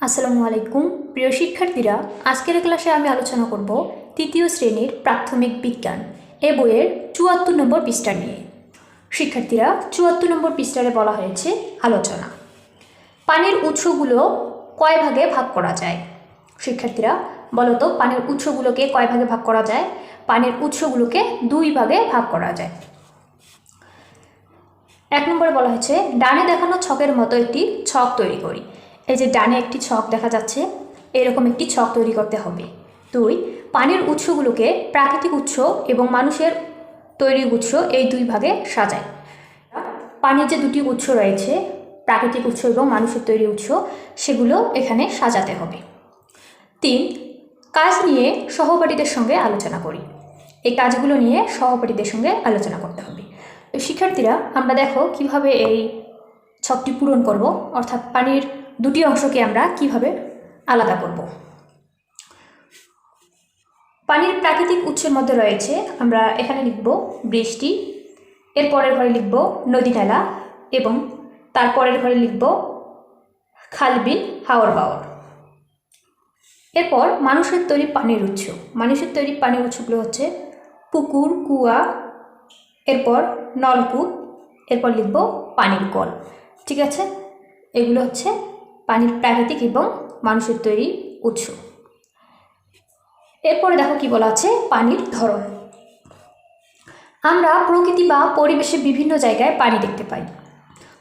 আসসালামু আলাইকুম, প্রিয় শিক্ষার্থীরা, আজকের ক্লাসে আমি আলোচনা করব তৃতীয় শ্রেণির প্রাথমিক বিজ্ঞান এ বইয়ের চুয়াত্তর নম্বর পৃষ্ঠা নিয়ে। শিক্ষার্থীরা, চুয়াত্তর নম্বর পৃষ্ঠারে বলা হয়েছে আলোচনা। পানির উৎসগুলো কয় ভাগে ভাগ করা যায়? শিক্ষার্থীরা, বলতো পানির উৎসগুলোকে কয় ভাগে ভাগ করা যায়? পানির উৎসগুলোকে দুই ভাগে ভাগ করা যায়। এক নম্বরে বলা হয়েছে, ডানে দেখানো ছকের মতো একটি ছক তৈরি করি। এই যে ডানে একটি ছক দেখা যাচ্ছে, এরকম একটি ছক তৈরি করতে হবে। দুই, পানির উৎসগুলোকে প্রাকৃতিক উৎস এবং মানুষের তৈরি উৎস এই দুই ভাগে সাজায়। পানির যে দুটি উৎস রয়েছে, প্রাকৃতিক উৎস এবং মানুষের তৈরি উৎস, সেগুলো এখানে সাজাতে হবে। তিন, কাজ নিয়ে সহপাঠীদের সঙ্গে আলোচনা করি। এই কাজগুলো নিয়ে সহপাঠীদের সঙ্গে আলোচনা করতে হবে। শিক্ষার্থীরা, আমরা দেখো কীভাবে এই ছকটি পূরণ করব, অর্থাৎ পানির দুটি অংশকে আমরা কীভাবে আলাদা করব? পানির প্রাকৃতিক উৎসের মধ্যে রয়েছে, আমরা এখানে লিখব বৃষ্টি, এর পরের ঘরে লিখব নদী নালা এবং তারপরের ঘরে লিখব খালবিল, হাওর বাওর। এরপর মানুষের তৈরি পানির উৎস। মানুষের তৈরি পানির উৎসগুলো হচ্ছে পুকুর, কুয়া, এরপর নলকূপ, এরপর লিখব পানির কল। ঠিক আছে? এগুলো হচ্ছে পানির প্রাকৃতিক এবং মানুষের তৈরি উৎস। এরপরে দেখো কি বলা আছে পানির ধরন। আমরা প্রকৃতি বা পরিবেশে বিভিন্ন জায়গায় পানি দেখতে পাই।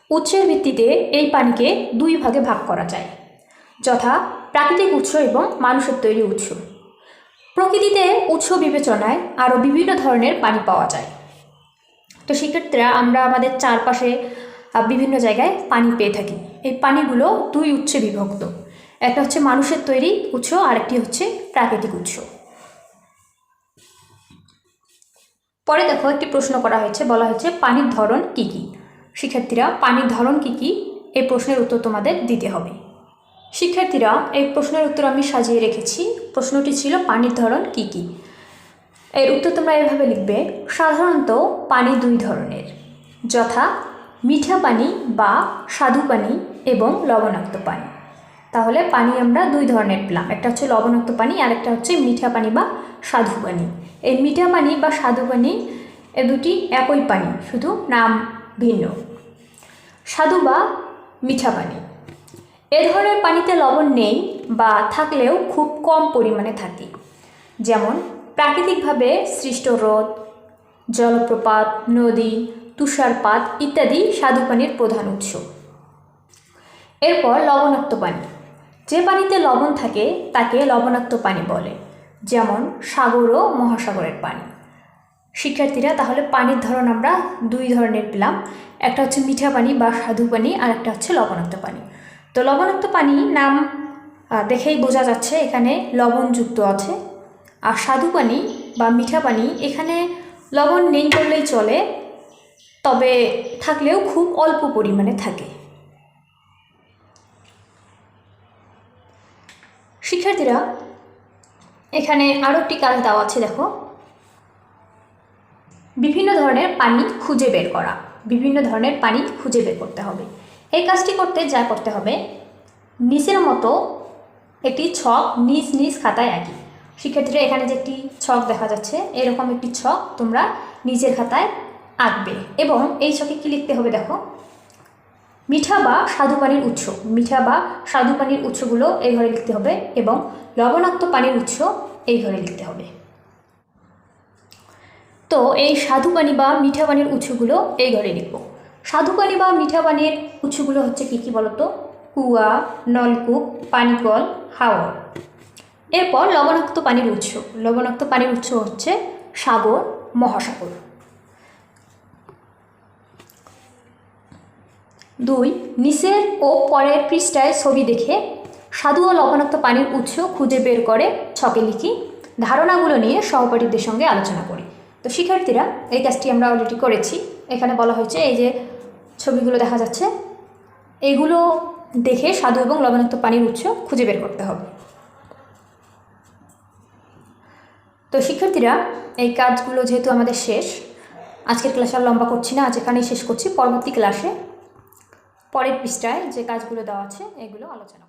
উৎসের ভিত্তিতে এই পানিকে দুই ভাগে ভাগ করা যায়। যথা প্রাকৃতিক উৎস এবং মানুষের তৈরি উৎস। প্রকৃতিতে উৎস বিবেচনায় আরও বিভিন্ন ধরনের পানি পাওয়া যায়। তো সেক্ষেত্রে আমরা আমাদের চারপাশে বিভিন্ন জায়গায় পানি পেয়ে থাকি। এই পানিগুলো দুই উৎসে বিভক্ত। একটা হচ্ছে মানুষের তৈরি উৎস, আরেকটি হচ্ছে প্রাকৃতিক উৎস। পরে দেখো একটি প্রশ্ন করা হয়েছে, বলা হয়েছে পানির ধরন কি কি? শিক্ষার্থীরা, পানির ধরন কি কি? এই প্রশ্নের উত্তর তোমাদের দিতে হবে। শিক্ষার্থীরা, এই প্রশ্নের উত্তর আমি সাজিয়ে রেখেছি। প্রশ্নটি ছিল পানির ধরন কি কি? এর উত্তর তোমরা এভাবে লিখবে, সাধারণত পানি দুই ধরনের, যথা মিঠা পানি বা স্বাদু পানি এবং লবণাক্ত পানি। তাহলে পানি আমরা দুই ধরনের পেলাম। একটা হচ্ছে লবণাক্ত পানি আর একটা হচ্ছে মিঠা পানি বা স্বাদু পানি। এই মিঠা পানি বা স্বাদু পানি এ দুটি একই পানি, শুধু নাম ভিন্ন। স্বাদু বা মিঠা পানি। এ ধরনের পানিতে লবণ নেই বা থাকলেও খুব কম পরিমাণে থাকে। যেমন প্রাকৃতিকভাবে সৃষ্ট হ্রদ জলপ্রপাত, নদী তুষারপাত ইত্যাদি স্বাদু পানির প্রধান উৎস। এরপর লবণাক্ত পানি। যে পানিতে লবণ থাকে, তাকে লবণাক্ত পানি বলে, যেমন সাগর ও মহাসাগরের পানি। শিক্ষার্থীরা, তাহলে পানির ধরন আমরা দুই ধরনের পেলাম। একটা হচ্ছে মিঠা পানি বা সাধু পানি, আর একটা হচ্ছে লবণাক্ত পানি। তো লবণাক্ত পানি নাম দেখেই বোঝা যাচ্ছে, এখানে লবণযুক্ত আছে। আর সাধু পানি বা মিঠা পানি, এখানে লবণ নেই করলেই চলে তবে থাকলেও খুব অল্প পরিমাণে থাকে। শিক্ষার্থীরা, এখানে আরও একটি কাজ দেওয়া আছে, দেখো। বিভিন্ন ধরনের পানি খুঁজে বের করা। বিভিন্ন ধরনের পানি খুঁজে বের করতে হবে। এই কাজটি করতে যা করতে হবে, নিচের মতো একটি ছক নিজ নিজ খাতায় আঁকি। শিক্ষার্থীরা, এখানে যে একটি ছক দেখা যাচ্ছে, এরকম একটি ছক তোমরা নিজের খাতায় আঁকবে। এবং এই ছকে কী লিখতে হবে দেখো? মিঠা বা স্বাদু পানির উৎস। মিঠা বা স্বাদু পানির উৎসগুলো এই ঘরে লিখতে হবে এবং লবণাক্ত পানির উৎস এই ঘরে লিখতে হবে। তো এই স্বাদু পানি বা মিঠা পানির উৎসগুলো এই ঘরে লিখব। স্বাদু পানি বা মিঠা পানির উৎসগুলো হচ্ছে কী কী বলতো? কুয়া, নলকূপ, পানিকল হাওর এরপর লবণাক্ত পানির উৎস। লবণাক্ত পানির উৎস হচ্ছে সাগর, মহাসাগর। দুই, নিচের ও পরের পৃষ্ঠায় ছবি দেখে সাধু ও লবণাক্ত পানির উৎস খুঁজে বের করে ছকে লিখি, ধারণাগুলো নিয়ে সহপাঠীদের সঙ্গে আলোচনা করি। তো শিক্ষার্থীরা, এই কাজটি আমরা অলরেডি করেছি। এখানে বলা হয়েছে এই যে ছবিগুলো দেখা যাচ্ছে, এগুলো দেখে সাধু এবং লবণাক্ত পানির উৎস খুঁজে বের করতে হবে। তো শিক্ষার্থীরা, এই কাজগুলো যেহেতু আমাদের শেষ, আজকের ক্লাসে আর লম্বা করছি না, আজ এখানেই শেষ করছি। পরবর্তী ক্লাসে পরের পৃষ্ঠায় যে কাজগুলো দেওয়া আছে এগুলো আলোচনা